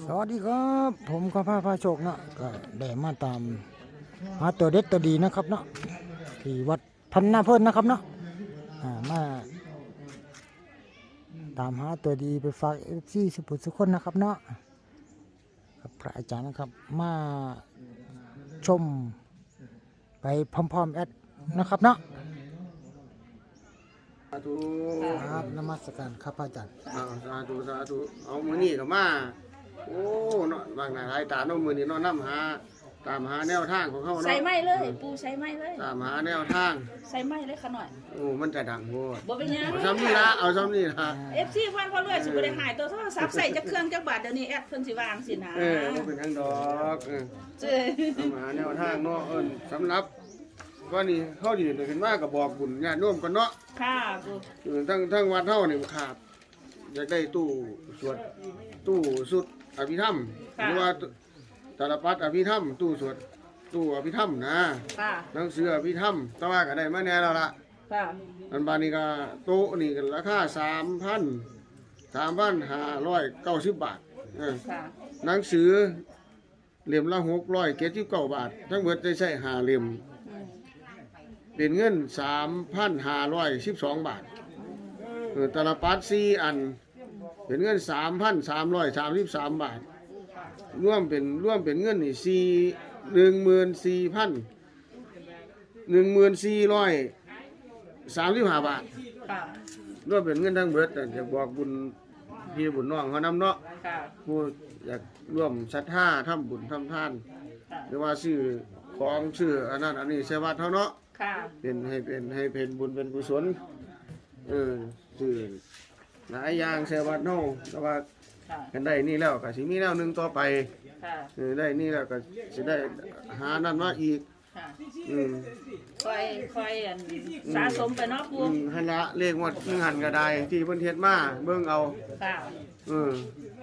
สวัสดีครับ ผมข้าพาพาโชคเนาะก็ได้มาตามหาตัวเด็ดตัวดีนะครับเนาะที่วัดพันนาเพิ่นนะครับเนาะอ่ามาตามหาตัวดีไปฝากเอฟซีสุภุสุคนนะครับเนาะกับพระอาจารย์นะครับมาชมไปพร้อมๆแอดนะครับเนาะสาธุครับนมัสการครับอาจารย์อ้าวสาธุสาธุเอามือนี่ก็มา โอ้เนาะบางหลายหลายตาเนาะมือนี่เนาะนํหา ตามหาแนวทางของเขาใส่เนาะไม้เลย ปูใส่ไม้เลย ตามหาแนวทาง ใส่ไม้เลยขะหน่อยโอ้มันจะดังโพดบ่เป็นหยังเอาซ้ำนี่ละเอาซ้ำนี่ละเอฟซีฟันพอเรื่อยสิบ่ได้หายตัวโทรศัพท์ใส่จักเครื่องจักบาทเดี๋ยวนี้แอดเพิ่นสิวางสินะเออบ่เป็นหยังดอกเออเจ้ยตามหาแนวทางเนาะเอิ้นสำหรับก็นี่เฮาดีเห็นว่าก็บอกบุญญาติโยมกันเนาะค่ะปูเออทั้งทั้งวัดเฮานี่ขาดอยากได้ตู้สวดตู้สุด อภิธรรมหรือว่าตาลปัดอภิธรรมตู้สวดตู้อภิธรรมนะค่ะ หนังสืออภิธรรมแต่ว่าก็ได้มาแน่แล้วล่ะค่ะ อันบานนี้ก็โต๊ะนี่ก็ราคาสามพันสามพันห้าร้อยเก้าสิบบาทเออค่ะ หนังสือเล่มละหกร้อยเจ็ดสิบเก้าบาท ทั้งหมดได้ใช้หาเล่มอืมเป็นเงินสามพันห้าร้อยสิบสองบาทเออตาลปัดสี่อัน เป็นเงินสามพันสามร้อยสามสิบสามบาทร่วมเป็นร่วมเป็นเงินนี่สี่หนึ่งหมื่นสี่พันหนึ่งหมื่นสี่ร้อยสามสิบห้าบาทค่ะรวมเป็นเงินทั้งเบิดแต่จะบอกบุญพี่บุญน้องเขานำเนาะค่ะผู้อยากร่วมศรัทธาทำบุญทำทานค่ะหรือว่าซื้อของซื้ออันนั้นอันนี้ใช่วัดเท่าเนาะค่ะเป็นให้เป็นให้เป็นบุญเป็นกุศลเออซื้อ หลายอย่างใช่วัดเนาะแต่ว่าค่ะกันได้นี่แล้วก็สิมีแนวหนึงต่อไปค่ะเออได้นี่แล้วก็สิได้หานั่นมาอีกค่ะอืมคอยคอยอันสะสมไปเนาะปูอืมให้ละเลขงวดนึงหันก็ได้ที่เพิ่นเฮ็ดมาเบิ่งเอา ค่ะเออ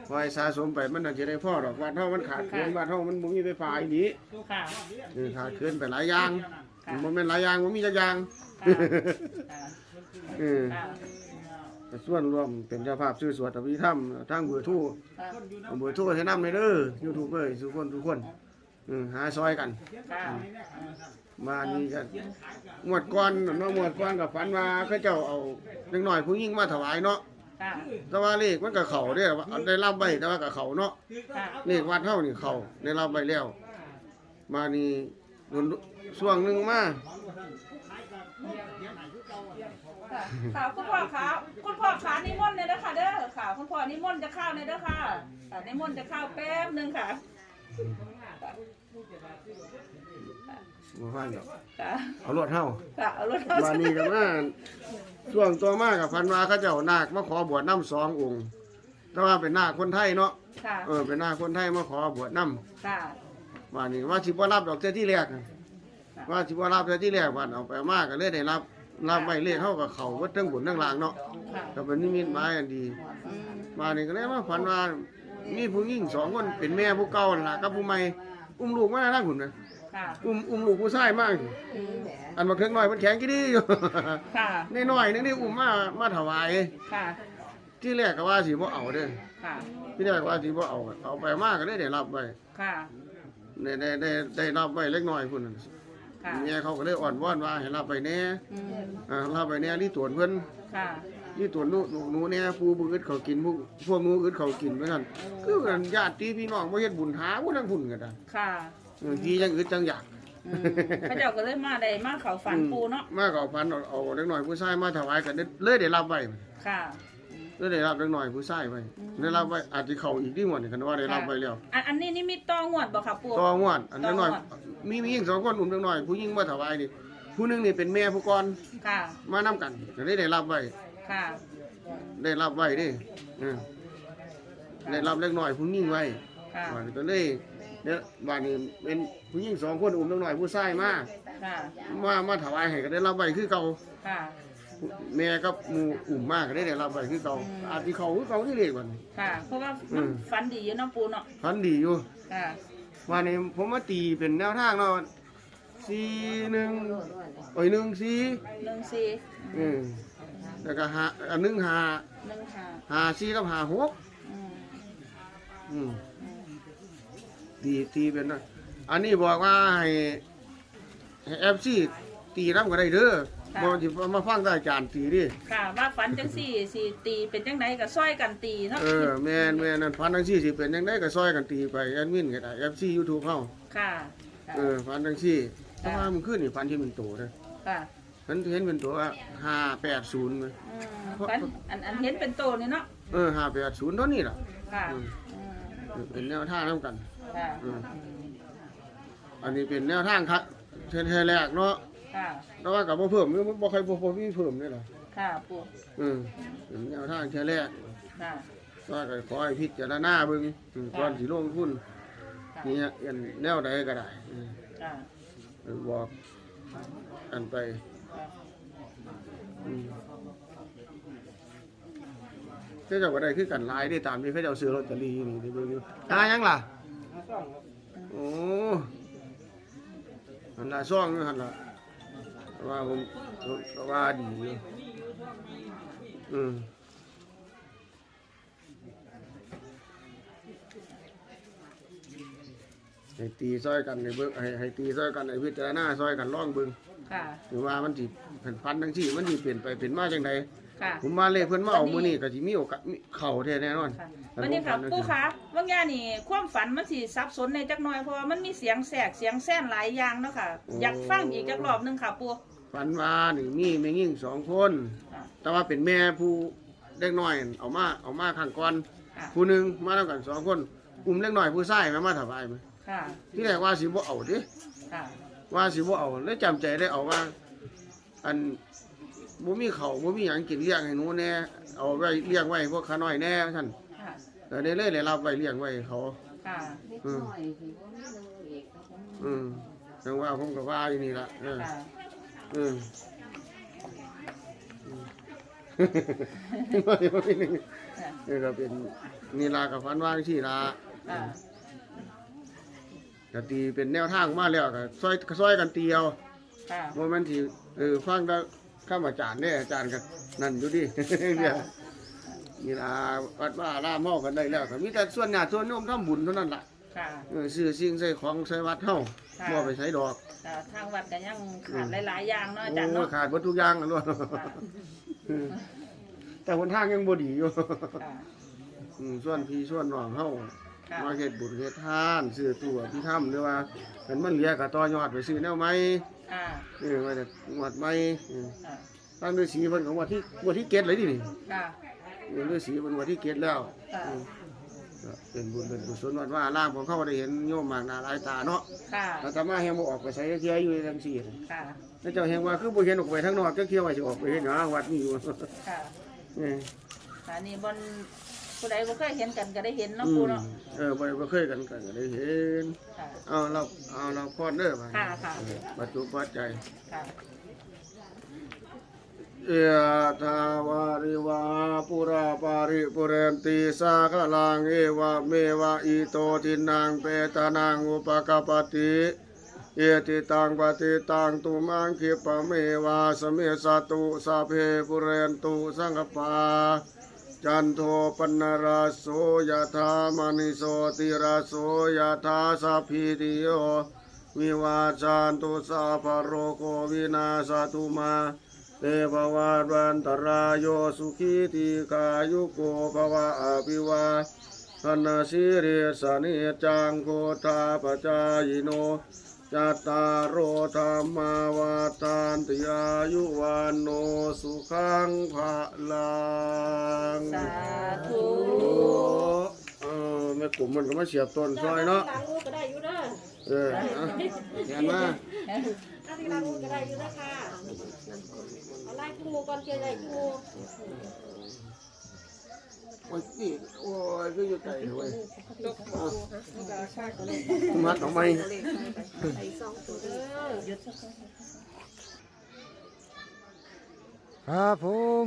ไว้สะสมไปมันน่าจะได้พ่อดอกวัดเท่ามันขาดเกินวัดเท่ามันบ่มีไฟฟ้าอีนี้ค่ะ เออขาดเกินไปหลายอย่างค่ะมันบ่แม่นหลายอย่างบ่มีจักอย่างค่ะค่ะเออค่ะ ก็ส่วนรวมเป็นเจ้าภาพชื่อสวดอภิธรรมทางเบอร์โทรค่เอาเบอร์โทรให้นำเลยเด้อ YouTube เอ้ยทุกคนทุกคนเออหาซอยกัน ค่ะมานี่กันงวดก่อนเนาะงวดก่อนก็ฝันว่าเขาเจ้าเอาเด็กน้อยผู้หญิงมาถวายเนาะค่ะแต่ว่าเลขมันก็เขาเด้อว่าได้รับไว้แต่ว่าก็เขาเนาะค่ะเลขวัดเท่านี่เขาได้รับไปแล้ว มานี่รุ่นช่วงหนึ่งมา ค่ะค่ะคุณพ่อขาคุณพ่อขานิมนต์เลยนะคะเด้อค่ะคุณพ่อนิมนต์จะเข้าเลยเด้อค่ะค่ะนิมนต์จะเข้าแป๊บหนึงค่ะบ่ฟังดอกค่ะเอารถเท่าค่ะเอารถเข้ามานี่ก็มาช่วงตัวมากับพันวาเขาเจ้านาคมาขอบวชน้ำสององค์ แต่ว่าเป็นนาคคนไทยเนาะค่ะเออเป็นนาคคนไทยมาขอบวชน้ค่ะำมานี่ว่าสิบ่รับดอกเจ้าที่แรกน่ะว่าสิบ่รับเจ้าที่แรกวันเอาไปมากก็เลยได้รับ รับไว้เลขเข้ากับเขาวัดทั้งบุญทั้งลางเนาะค่ะก็เป็นนิมิตหมายอันดีอืมมานี่ก็เลยมาฝันว่ามีผู้หญิงสองคนเป็นแม่ผู้เก่านั่นล่ะกับผู้ใหม่อุ้มลูกมาทางหุ่นนะค่ะ อุ้มอุ้มลูกผู้ชายมากอืมอันบักเทิงน้อยมันแข็งกี่ดีอยู่ ค่ะ นี่น้อยนึงนี่อุ้มมามาถวาย ค่ะ ที่แรกก็ว่าสิบ่เอาเด้อค่ะ ที่แรกว่าสิบ่เอาเอาไปมากก็ได้ได้รับไว้ค่ะ ได้ได้ได้ได้รับไว้เล็กน้อยพุ่นน่ะ ค่ะแม่เขาก็เลยอ่อนวอนว่าให้รับไปแหน่อืมอ่ารับไปแหน่นี่ตรวจเพิ่นค่ะนี่ตรวจหนูหนูหนูแหน่ผู้บ่อึดเขากินผู้พวกหนูอึดเขากินไว้นั่นคือกันญาติพี่น้องบ่เฮ็ดบุญหาผู้ทั้งพุ่นก็ได้ค่ะเออที่จังอึดจังอยาก อืมพระเจ้าก็เลยมาได้มาเขาฝันปูเนาะมาก็เอาพันเอาเอาเล็กน้อยผู้ชายมาถวายกันเลยได้รับไว้ค่ะเลยได้รับเล็กน้อยผู้ชายไว้ได้รับไว้อาจสิเข้าอีกที่หมดนี่คันว่าได้รับไว้แล้วอันอันนี้นี่มีตองวดบ่ค่ะปู ต่องวดอันน้อยต่องวด มีมีหญิงสองคนอุ้มเล็กน้อย ผู้หญิงมาถวายนี่ผู้หนึงนี่เป็นแม่ผู้ก่อนค่ะ มานํกันก็เลยได้รับไว้ ค่ะ ได้รับไว้เดิเออได้รับเล็กน้อยผู้หญิงไว้ค่ะว่าก็เลยเนี่ยบ้านนี้เป็นผู้หญิงสองคนอุ้มเล็กน้อยผู้ชายมาค่ะ มามาถวายให้ก็ได้รับไว้คือเก่า ค่ะ แม่กับหมู่อุ้มมาก็ได้ได้รับไว้คือเก่าอืมอาจสิเข้าคือเก่าที่เรียกว่านี่ค่ะ เพราะว่าอืมันม ฝันดีอยู่เนาะปูเนาะ พันดีอยู่ ค่ะ วันนี้ผมมาตีเป็นแนวทางเนาะสี่หนึ่งโอ้ยหนึ่งสี่หนึ่งสี่อืมแล้วก็หาอันหนึ่งหาหนึ่งห้าหาสี่กับหาหกอืมอืมอืตีตีเป็นนะอันนี้บอกว่าให้ให้เอฟซีตีน้ำก็ได้เด้อ บ่สิมาฟังได้อาจารย์ตีดิค่ะ ว่าฝันจังสี่สี่ตีเป็นจังไดก็ซอยกันตีเนาะเออแม่นแม่นนั่นฟันทั้งซี่สิเป็นจังได๋ก็ซอยกันตีไปแอดมินก็ได้ FC YouTube เฮาค่ะค่ะ เออฟันทั้งซี่แต่ว่ามันขึ้นนี่ฟันที่เป็นโตเด้อค่ะมันเห็นเป็นตัว580มั้ยอืมฝันอันอันเห็นเป็นโตนี่เนาะเออ580เท่านี้ล่ะค่ะอืมอืมเป็นแนวทางนํกัน ค่ะ อืม อันนี้เป็นแนวทางครับเช่นแรกเนาะ ค่ะ แต่ว่าก็บ่เพิ่มมันบ่ใครบ่บ่มีเพิ่มนี่ล่ะค่ะปู่อืมเป็นแนวทางแค่แรกค่ะว่าก็ขอให้พิจารณาเบิ่งอืมก่อนสิลงทุนค่ะนี่ฮะอันแนวใดก็ได้อืมค่ะบอกกันไปค่ะอืมเขาเจ้าก็ได้คือกันหลายได้ตามที่เขาเจ้าซื้อลอตเตอรี่นี่ได้เบิ่งอยู่หายังล่ะ โอ้หันละซ่องอยู่หันละ ว่าผมผมว่าดีอยู่อืมให้ตีซอยกันในเบิ่งให้ให้ตีซอยกันในพิจารณาซอยกันล่องเบิ่งค่ะ หรือว่ามันสิเพิ่นพันทั้งที่มันสิเปลี่ยนไปเปลี่ยนมาจังไดค่ะ ผมมาเลยเพิ่นมาเอามื้อนี้ก็สิมีโอกาสมีเข้าแท้แน่นอนค่ะวันนี้ค่ะปู่คะบางอย่างนี่ ความฝันมันสิสับสนในจักหน่อยเพราะว่ามันมีเสียงแสกเสียงแซ่นหลายอย่างเนาะค่ะ อยากฟังอีกจักรอบหนึงค่ะปู่ ฝันว่านี่มีแม่ยิ่งสองคน ค่ะแต่ว่าเป็นแม่ผู้เล็กน้อยเอามาเอามาข้างก่อนค่ะ ผู้หนึงมาแล้วกันสองคนอุ้มเล็กน้อยผู้ชายมามาถวายมั้ยค่ะ ที่แรกว่าสิบ่เอาเด้ค่ะ ว่าสิบ่เอาเลยจำใจได้เอาว่า อันบ่มีข้าวบ่มีหยังกินเลี้ยงให้หนูแน่เอาไว้เลี้ยงไว้พวกขาน้อยแน่ท่านค่ะ แต่ได้เลยได้รับไว้เลี้ยงไว้ให้เขา ค่ะอืมอืมจังว่าผมก็ว่าอยู่นี่ละเออค่ะ อืมอืมว่าอยู่ว่าเป็นหนึ่งค่ะนี่ก็เป็นนีลากับฟันว่างที่ลาค่ะก็ตีเป็นแนวทางมาแล้วก็ซอยก็ซอยกันเตียวค่ะว่ามันที่เออฟังได้ข้ามอาจารย์เนี่ยอาจารย์กันนั่นอยู่ดิเนี่ยนี่ลาวัดว่าลาหม้อกันได้แล้วก็มีแต่ส่วนญาส่วนโยมทำบุญเท่านั้นแหละ ค่ะ เออซื้อสิ่งใส่ของใส่วัดเฮาค่ะ บ่ไปใช้ดอกแต่ทางวัดก็ยังขาดหลายๆอย่างเนาะอาจารย์โอ้เนาะขาดหมดทุกอย่างแล้วค่ะแต่หนทางยังบ่ดีอยู่ค่ะอืมส่วนพี่ส่วนน้องเฮาค่ะมาเฮ็ดบุญเฮ็ดทานซื้อตัวพี่ทํหรือว่าเห็นมันเหลือก็ต่อยอดไปซื้อแนวใหม่ค่ะเออว่าจะงวดใหม่อืมค่ะทางฤาษีเพิ่นก็งวดที่งวดที่เก็ดเลยดินี่ค่ะเรียนฤาษีเพิ่นงวดที่เก็ดแล้ว ค่ะ อืมก็ เป็นบุญเป็นกุศลวัดว่าล่างของเขาได้เห็นโยมมากหน้าหลายตาเนาะค่ะ อาตมาแฮงบ่ออกไปใส่เที่ยอยู่จังซี่ค่ะแล้วเจ้าแฮงว่าคือบ่เห็นออกไปทางนอกจักเที่ยวว่าสิออกไปเฮ็ดหยังวัดนี้อยู่ค่ะเออค่ะนี่บนผู้ใดบ่เคยเห็นกันก็ได้เห็นเนาะอืปู่มเนาะเออบ่ได้บ่เคยกันกันก็ได้เห็นค่ะเอาเราเอาเราพอดเด้อมาค่ะค่ะเออปัจจุปัจจัยค่ะ เอยทาวาริวาปุราปาริปุเรนติสาคลังเอวะเมวะอิโตทินังเปตานังอุปกปปติเอติตังปฏิตังตุมังคิปะเมวะสเมสตุสัพเพปุเรนตุสังกปาจันโทปนราโสยธามณิโสติราโสยธาสัพพิติโยวิวาจันตุสัพพโรโควินาสตุมา เตภวัตวันตรายโยสุขีติกายุโกภวะอภิวาทนาสิริสนิจจังโคทาปจายโนจัตตารโอธรรมาวาทานติอายุวันโนสุขังภะลังสาธุโอ้เออแม่กลุ่มมันก็มาเสียบต้นซอยเนาะล้างมือก็ได้อยู่เด้อเออเอาเห็นมาถ้าที่ล้างมือก็ได้อยู่เด้อค่ะ เอาไล่ขี้งูก่อนเชียร์ใหญ่ขี้งูโอ้ยนี่โอ้ยก็อยู่ไกลเว้ยเอามัดออกไหมใส่ซองตัวเด้อครับผม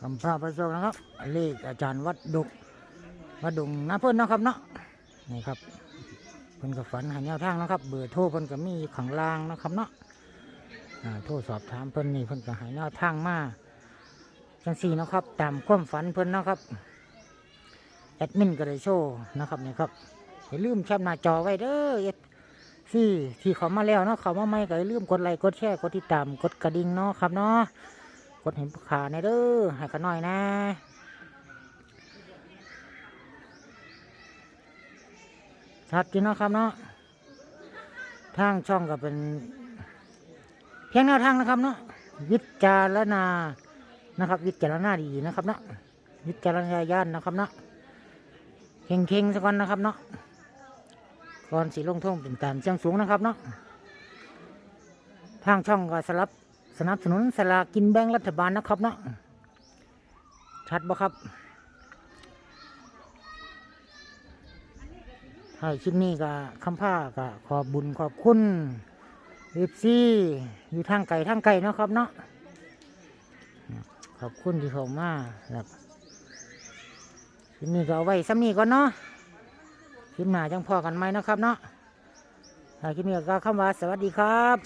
คำพระประสงค์นะครับ เลขอาจารย์วัดดุกวัดดุงนะเพื่อนเนาะครับเนาะนี่ครับเพิ่นก็ฝันหาแนวทางเนาะครับ เบอร์โทรเพิ่นก็มีอยู่ข้างล่างเนาะครับเนาะอ่า โทรสอบถามเพิ่นนี่เพิ่นก็หาแนวทางมาจังสี่นะครับ ตามความฝันเพิ่นนะครับแอดมินก็ได้โชว์นะครับนี่ครับอย่าลืมแคปหน้าจอไว้เด้อเอฟซี่ที่เขามาแล้วเนาะเขามาใหม่ก็อย่าลืมกดไลค์กดแชร์กดติดตามกดกระดิ่งเนาะครับเนาะกดเห็นขาในเด้อให้กันหน่อยนะชัดจริงเนาะครับเนาะทางช่องก็เป็น พียงแนวทางนะครับเนาะวิจารณานะครับ วิจารณาดีนะครับเนาะวิจารณญาณนะครับเนาะเข่งเข่งสักวันนะครับเนาะก่อนสีลงท่งเป็นตามเชียงสูงนะครับเนาะทางช่องก็สลับสนับสนุนสลากินแบ่งรัฐบาลนะครับเนาะชัดบ่ครับให้คลิปนี้ก็คำผ้าก็ขอบบุญขอบคุณ เอฟซีอยู่ทางไก่ทางไก่เนาะครับเนาะขอบคุณที่เขามาครับคลิปนี้ก็เอาไว้ซ้ำนี้ก่อนเนาะคลิปหน้าจังพอกันไหมนะครับเนาะถ้าคลิปนี้ก็คำว่าสวัสดีครับ